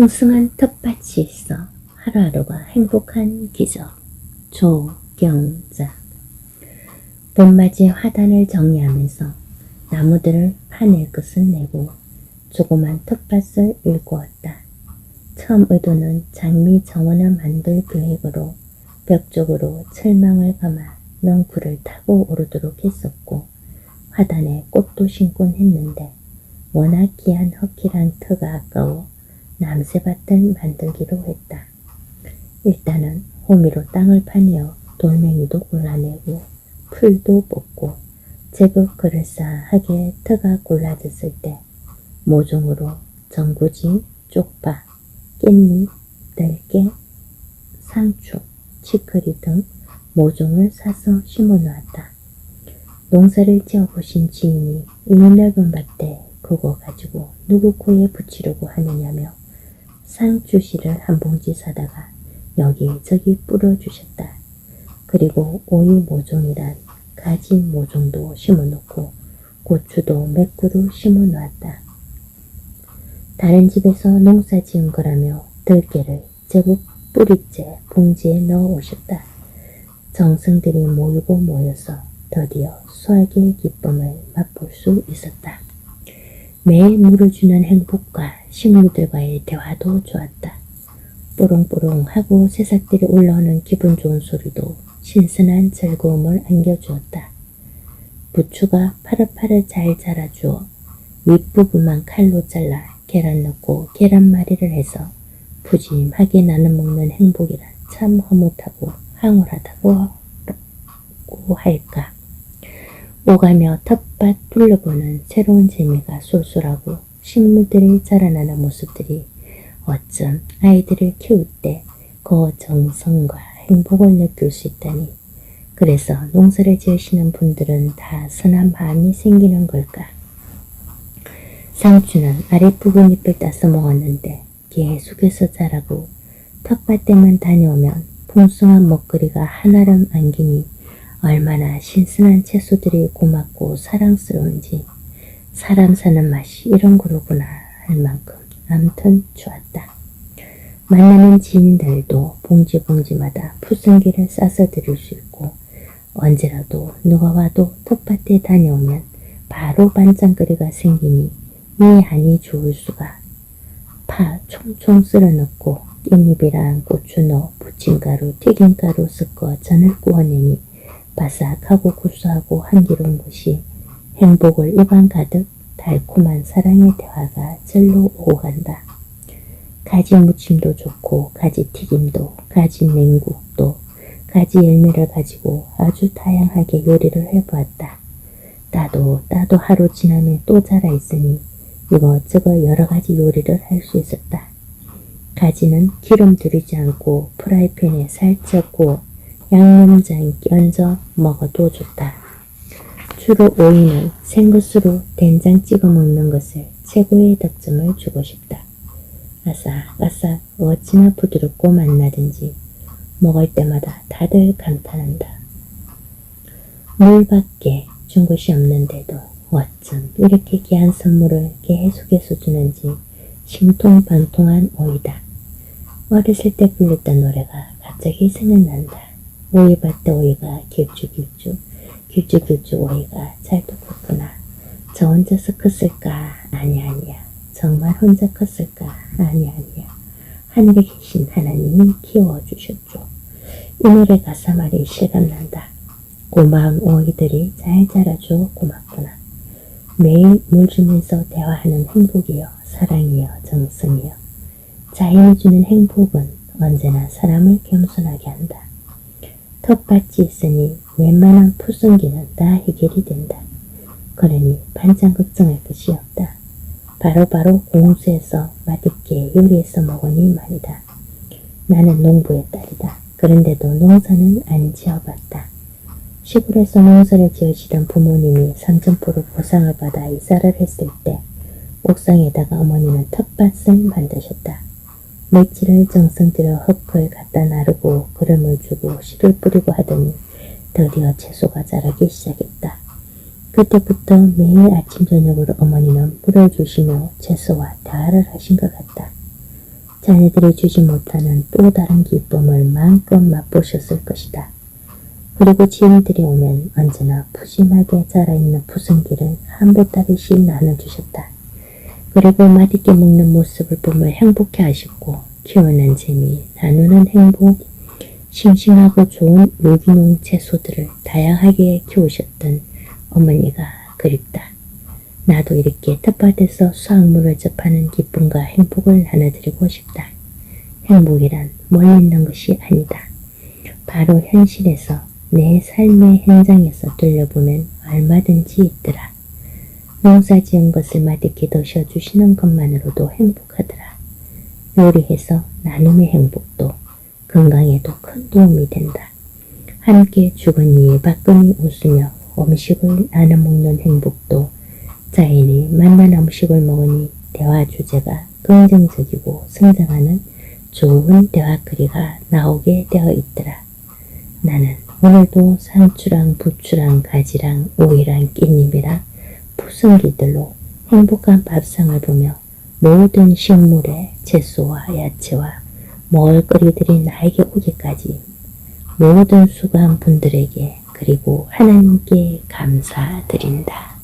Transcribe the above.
풍성한 텃밭이 있어 하루하루가 행복한 기적. 조경자 봄맞이 화단을 정리하면서 나무들을 파낼 것을 내고 조그만 텃밭을 일구었다. 처음 의도는 장미 정원을 만들 계획으로 벽 쪽으로 철망을 감아 넝쿨을 타고 오르도록 했었고 화단에 꽃도 심곤 했는데 워낙 귀한 허키랑 터가 아까워 남새밭을 만들기로 했다. 일단은 호미로 땅을 파내어 돌멩이도 골라내고 풀도 뽑고 제법 그럴싸하게 터가 골라졌을 때 모종으로 전구지, 쪽파, 깻잎, 들깨, 상추, 치커리 등 모종을 사서 심어 놓았다. 농사를 지어보신 지인이 이 넓은 밭에 그거 가지고 누구 코에 붙이려고 하느냐며 상추씨를 한 봉지 사다가 여기저기 뿌려주셨다. 그리고 오이 모종이란 가지 모종도 심어놓고 고추도 몇 그루 심어놓았다. 다른 집에서 농사 지은 거라며 들깨를 제법 뿌리째 봉지에 넣어 오셨다. 정성들이 모이고 모여서 드디어 수확의 기쁨을 맛볼 수 있었다. 매일 물을 주는 행복과 식물들과의 대화도 좋았다. 뽀롱뽀롱하고 새싹들이 올라오는 기분 좋은 소리도 신선한 즐거움을 안겨주었다. 부추가 파릇파릇 잘 자라주어 윗부분만 칼로 잘라 계란 넣고 계란말이를 해서 푸짐하게 나눠 먹는 행복이란 참 허무하고 황홀하다고 할까. 오가며 텃밭 둘러보는 새로운 재미가 쏠쏠하고 식물들이 자라나는 모습들이 어쩜 아이들을 키울 때 그 정성과 행복을 느낄 수 있다니. 그래서 농사를 지으시는 분들은 다 선한 마음이 생기는 걸까? 상추는 아랫부분 잎을 따서 먹었는데 계속해서 자라고 텃밭에만 다녀오면 풍성한 먹거리가 한아름 안기니 얼마나 신선한 채소들이 고맙고 사랑스러운지 사람 사는 맛이 이런 거로구나 할 만큼 암튼 좋았다. 만나는 지인들도 봉지봉지마다 푸승기를 싸서 드릴 수 있고 언제라도 누가 와도 텃밭에 다녀오면 바로 반찬거리가 생기니 이 한이 좋을 수가 파 총총 쓸어 넣고 깻잎이랑 고추 넣어 부침가루, 튀김가루 섞어 전을 구워내니 바삭하고 구수하고 향기로운 것이 행복을 입안 가득 달콤한 사랑의 대화가 절로 오고 간다. 가지 무침도 좋고 가지 튀김도 가지 냉국도 가지 열매를 가지고 아주 다양하게 요리를 해보았다. 따도 따도 하루 지나면 또 자라 있으니 이것저것 여러 가지 요리를 할 수 있었다. 가지는 기름 들이지 않고 프라이팬에 살짝 구워 양념장 얹어 먹어도 좋다. 주로 오이는 생것으로 된장 찍어 먹는 것을 최고의 득점을 주고 싶다. 아삭아삭 어찌나 부드럽고 맛나든지 먹을 때마다 다들 감탄한다. 물밖에 준 것이 없는데도 어쩜 이렇게 귀한 선물을 계속해서 주는지 심통반통한 오이다. 어렸을 때 불렀던 노래가 갑자기 생각난다. 오이밭에 오이가 길쭉길쭉 길쭉길쭉 오이가 잘도 컸구나. 저 혼자서 컸을까? 아니 아니야. 정말 혼자 컸을까? 아니 아니야. 하늘에 계신 하나님이 키워주셨죠. 이 노래 가사 말이 실감난다. 고마운 오이들이 잘 자라줘 고맙구나. 매일 물 주면서 대화하는 행복이여 사랑이여 정성이여 자연이 주는 행복은 언제나 사람을 겸손하게 한다. 텃밭이 있으니 웬만한 푸승기는 다 해결이 된다. 그러니 반찬 걱정할 것이 없다. 바로바로 공수해서 맛있게 요리해서 먹으니 말이다. 나는 농부의 딸이다. 그런데도 농사는 안 지어봤다. 시골에서 농사를 지으시던 부모님이 삼천포로 보상을 받아 이사를 했을 때 옥상에다가 어머니는 텃밭을 만드셨다. 물질을 정성 들여 흙을 갖다 나르고 그름을 주고 씨를 뿌리고 하더니 드디어 채소가 자라기 시작했다. 그때부터 매일 아침 저녁으로 어머니는 물을 주시며 채소와 대화를 하신 것 같다. 자네들이 주지 못하는 또 다른 기쁨을 마음껏 맛보셨을 것이다. 그리고 지인들이 오면 언제나 푸짐하게 자라있는 푸승기를 한 보따리씩 나눠주셨다. 그리고 맛있게 먹는 모습을 보며 행복해 하셨고 키우는 재미, 나누는 행복, 싱싱하고 좋은 유기농 채소들을 다양하게 키우셨던 어머니가 그립다. 나도 이렇게 텃밭에서 수확물을 접하는 기쁨과 행복을 나눠드리고 싶다. 행복이란 멀리 있는 것이 아니다. 바로 현실에서 내 삶의 현장에서 들려보면 얼마든지 있더라. 농사 지은 것을 맛있게 드셔주시는 것만으로도 행복하더라. 요리해서 나눔의 행복도 건강에도 큰 도움이 된다. 함께 주거니 밖으니 웃으며 음식을 나눠 먹는 행복도 자연이 만난 음식을 먹으니 대화 주제가 긍정적이고 성장하는 좋은 대화거리가 나오게 되어 있더라. 나는 오늘도 상추랑 부추랑 가지랑 오이랑 깻잎이랑 푸승기들로 행복한 밥상을 보며 모든 식물의 채소와 야채와 먹을거리들이 나에게 오기까지 모든 수고한 분들에게 그리고 하나님께 감사드린다.